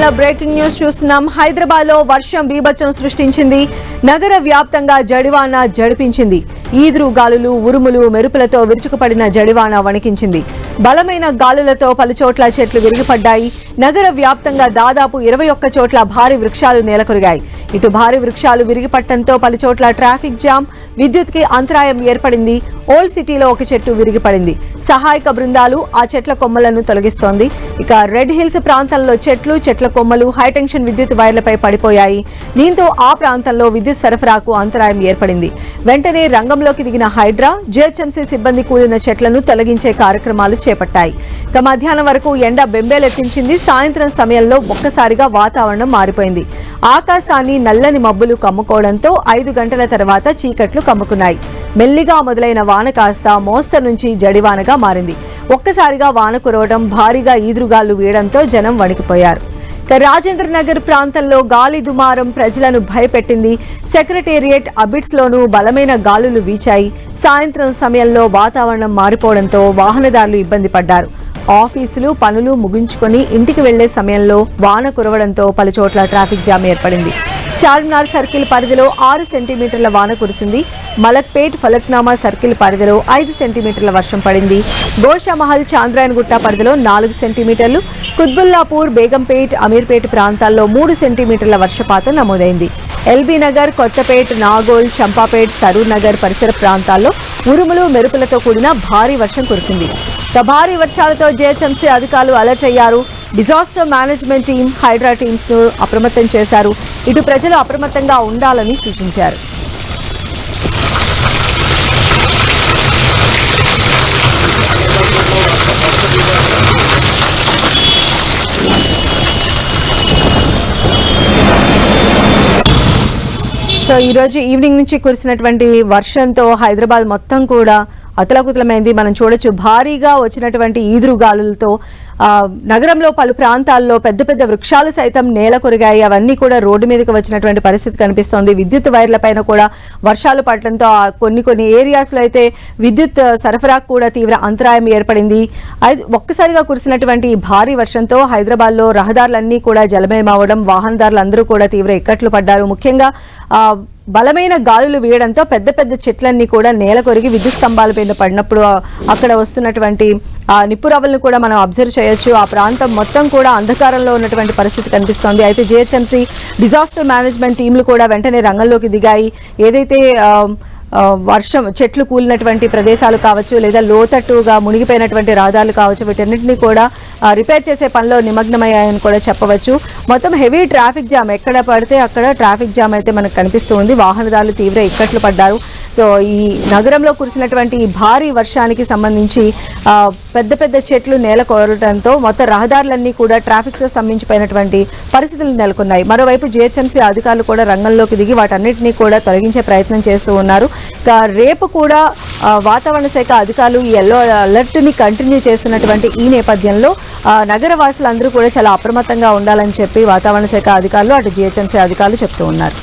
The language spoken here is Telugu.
ఛానల్ బ్రేకింగ్ న్యూస్ చూస్తున్నాం. హైదరాబాద్లో వర్షం బీభత్సం సృష్టించింది. నగర వ్యాప్తంగా జడివాన జడిపించింది ఈదురు గాలులు ఉరుములు మెరుపులతో విరుచుకుపడిన జడివాన వణికించింది. బలమైన గాలులతో పలుచోట్ల చెట్లు విరిగిపడ్డాయి. నగర వ్యాప్తంగా దాదాపు ఇరవై ఒక్క చోట్ల భారీ వృక్షాలు నేలకొరిగాయి. ఇటు భారీ వృక్షాలు విరిగిపట్టడంతో పలుచోట్ల ట్రాఫిక్ జామ్ విద్యుత్కి అంతరాయం ఏర్పడింది. ఓల్డ్ సిటీలో ఒక చెట్టు విరిగిపడింది. సహాయక బృందాలు ఆ చెట్ల కొమ్మలను తొలగిస్తోంది. ఇక రెడ్ హిల్స్ ప్రాంతంలో చెట్లు చెట్ల కొమ్మలు హైటెన్షన్ విద్యుత్ వైర్లపై పడిపోయాయి. దీంతో ఆ ప్రాంతంలో విద్యుత్ సరఫరాకు అంతరాయం ఏర్పడింది. వెంటనే రంగం రంగంలోకి దిగిన హైడ్రా జిహెచ్ఎంసీ సిబ్బంది కూలిన చెట్లను తొలగించే కార్యక్రమాలు చేపట్టాయి. ఇక మధ్యాహ్నం వరకు ఎండ బెంబేలెత్తించింది. సాయంత్రం సమయంలో ఒక్కసారిగా వాతావరణం మారిపోయింది. ఆకాశాన్ని నల్లని మబ్బులు కమ్ముకోవడంతో ఐదు గంటల తర్వాత చీకట్లు కమ్ముకున్నాయి. మెల్లిగా మొదలైన వాన కాస్త మోస్తరు నుంచి జడివానగా మారింది. ఒక్కసారిగా వాన కురవడం భారీగా ఈదురుగాలు వీయడంతో జనం వణికిపోయారు. రాజేంద్ర నగర్ ప్రాంతంలో గాలి దుమారం ప్రజలను భయపెట్టింది. సెక్రటేరియట్ అబిడ్స్ లోనూ బలమైన గాలులు వీచాయి. సాయంత్రం సమయంలో వాతావరణం మారిపోవడంతో వాహనదారులు ఇబ్బంది పడ్డారు. ఆఫీసులు పనులు ముగించుకొని ఇంటికి వెళ్ళే సమయంలో వాన కురవడంతో పలుచోట్ల ట్రాఫిక్ జామ్ ఏర్పడింది. చార్మినార్ సర్కిల్ పరిధిలో ఆరు సెంటీమీటర్ల వాన కురిసింది. మలక్పేట్ ఫలక్నామా సర్కిల్ పరిధిలో ఐదు సెంటీమీటర్ల వర్షం పడింది. గోషామహల్ చాంద్రాయన్గుట్ట పరిధిలో నాలుగు సెంటీమీటర్లు కుత్బుల్లాపూర్ బేగంపేట్ అమీర్పేట్ ప్రాంతాల్లో మూడు సెంటీమీటర్ల వర్షపాతం నమోదైంది. ఎల్బీ నగర్ కొత్తపేట్ నాగోల్ చంపాపేట్ సరూర్ నగర్ పరిసర ప్రాంతాల్లో ఉరుములు మెరుపులతో కూడిన భారీ వర్షం కురిసింది. ఇక భారీ వర్షాలతో జేహెచ్ఎంసీ అధికారులు అలర్ట్ అయ్యారు. డిజాస్టర్ మేనేజ్మెంట్ టీం హైడ్రా టీమ్స్ను అప్రమత్తం చేశారు. ఇటు ప్రజలు అప్రమత్తంగా ఉండాలని సూచించారు. సో ఈరోజు ఈవినింగ్ నుంచి కురిసినటువంటి వర్షంతో హైదరాబాద్ మొత్తం కూడా అతలకుతలమైంది. మనం చూడొచ్చు భారీగా వచ్చినటువంటి ఈదురు గాలులతో నగరంలో పలు ప్రాంతాల్లో పెద్ద పెద్ద వృక్షాలు సైతం నేల కొరిగాయి. అవన్నీ కూడా రోడ్డు మీదకి వచ్చినటువంటి పరిస్థితి కనిపిస్తోంది. విద్యుత్ వైర్ల పైన కూడా వర్షాలు పడటంతో కొన్ని కొన్ని ఏరియాస్లో అయితే విద్యుత్ సరఫరాకు కూడా తీవ్ర అంతరాయం ఏర్పడింది. అయితే ఒక్కసారిగా కురిసినటువంటి భారీ వర్షంతో హైదరాబాద్లో రహదారులన్నీ కూడా జలమయమవడం వాహనదారులందరూ కూడా తీవ్ర ఇక్కట్లు పడ్డారు. ముఖ్యంగా బలమైన గాలులు వీయడంతో పెద్ద పెద్ద చెట్లన్నీ కూడా నేల కొరిగి విద్యుత్ స్తంభాల మీద పడినప్పుడు అక్కడ వస్తున్నటువంటి ఆ నిప్పురవ్వలను కూడా మనం అబ్జర్వ్ చేయొచ్చు. ఆ ప్రాంతం మొత్తం కూడా అంధకారంలో ఉన్నటువంటి పరిస్థితి కనిపిస్తోంది. అయితే జిహెచ్ఎంసీ డిజాస్టర్ మేనేజ్మెంట్ టీంలు కూడా వెంటనే రంగంలోకి దిగాయి. ఏదైతే వర్షం చెట్లు కూలినటువంటి ప్రదేశాలు కావచ్చు లేదా లోతట్టుగా మునిగిపోయినటువంటి రహదారులు కావచ్చు వీటన్నింటినీ కూడా రిపేర్ చేసే పనిలో నిమగ్నమయ్యాయని కూడా చెప్పవచ్చు. మొత్తం హెవీ ట్రాఫిక్ జామ్. ఎక్కడ పడితే అక్కడ ట్రాఫిక్ జామ్ అయితే మనకు కనిపిస్తూ ఉంది. వాహనదారులు తీవ్ర ఇక్కట్లు పడ్డారు. సో ఈ నగరంలో కురిసినటువంటి ఈ భారీ వర్షానికి సంబంధించి పెద్ద పెద్ద చెట్లు నేల కోరటంతో మొత్తం రహదారులన్నీ కూడా ట్రాఫిక్తో స్తంభించిపోయినటువంటి పరిస్థితులు నెలకొన్నాయి. మరోవైపు జిహెచ్ఎంసీ అధికారులు కూడా రంగంలోకి దిగి వాటన్నిటినీ కూడా తొలగించే ప్రయత్నం చేస్తూ ఉన్నారు. రేపు కూడా వాతావరణ శాఖ అధికారులు ఈ ఎల్లో అలర్ట్ని కంటిన్యూ చేస్తున్నటువంటి ఈ నేపథ్యంలో నగర వాసులందరూ కూడా చాలా అప్రమత్తంగా ఉండాలని చెప్పి వాతావరణ శాఖ అధికారులు అటు జిహెచ్ఎంసీ అధికారులు చెప్తూ ఉన్నారు.